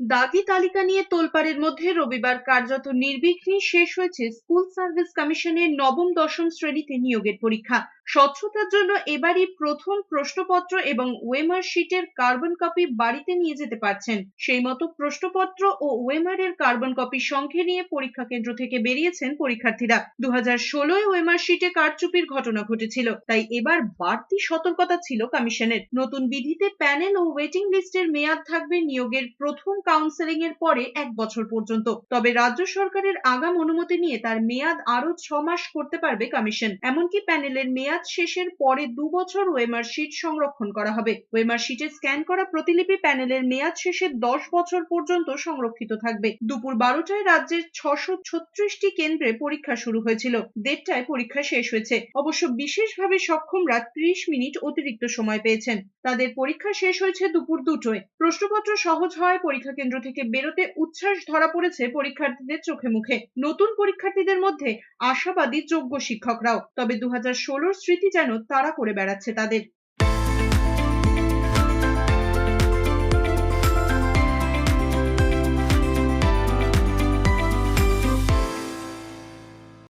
দাগি তালিকা নিয়ে তোলপাড়ের মধ্যে রবিবার কার্যত নির্বিঘ্নে শেষ হয়েছে স্কুল সার্ভিস কমিশনের নবম দশম শ্রেণীতে নিয়োগের পরীক্ষা। স্বচ্ছতার জন্য এবারই প্রথম প্রশ্নপত্র এবং ওয়েমার শিটের কার্বন কপি বাড়িতে নিয়ে যেতে পারছেন। সেই মতো প্রশ্নপত্র ও ওয়েমার এর কার্বন কপি সঙ্গে নিয়ে পরীক্ষা কেন্দ্র থেকে বেরিয়েছেন পরীক্ষার্থীরা। দু হাজার ষোলোয় ওয়েমার শিটে কারচুপির ঘটনা ঘটেছিল, তাই এবার বাড়তি সতর্কতা ছিল কমিশনের। নতুন বিধিতে প্যানেল ও ওয়েটিং লিস্টের মেয়াদ থাকবে নিয়োগের প্রথম কাউন্সেলিং এর পরে এক বছর পর্যন্ত। তবে রাজ্য সরকারের আগাম অনুমতি নিয়ে তার মেয়াদ আরও ছ মাস করতে পারবে কমিশন। এমনকি প্যানেলের মেয়াদ শেষের পরে দু বছর ওয়েমার শিট সংরক্ষণ করা হবে। ওয়েমার শিটে স্ক্যান করা প্রতিলিপি প্যানেলের মেয়াদ শেষে দশ বছর পর্যন্ত সংরক্ষিত থাকবে। দুপুর বারোটায় রাজ্যের ছশো ছত্রিশটি কেন্দ্রে পরীক্ষা শুরু হয়েছিল। দেড়টায় পরীক্ষা শেষ হয়েছে। অবশ্য বিশেষভাবে সক্ষমরা ত্রিশ মিনিট অতিরিক্ত সময় পেয়েছেন। তাদের পরীক্ষা শেষ হয়েছে দুপুর দুটোয়। প্রশ্নপত্র সহজ হওয়ায় পরীক্ষা কেন্দ্র থেকে বেরোতে উচ্ছ্বাস ধরা পড়েছে পরীক্ষার্থীদের চোখে মুখে। নতুন পরীক্ষার্থীদের মধ্যে আশাবাদী যোগ্য শিক্ষকরাও। তবে দু হাজার স্মৃতি যেন তাড়া করে বেড়াচ্ছে তাদের।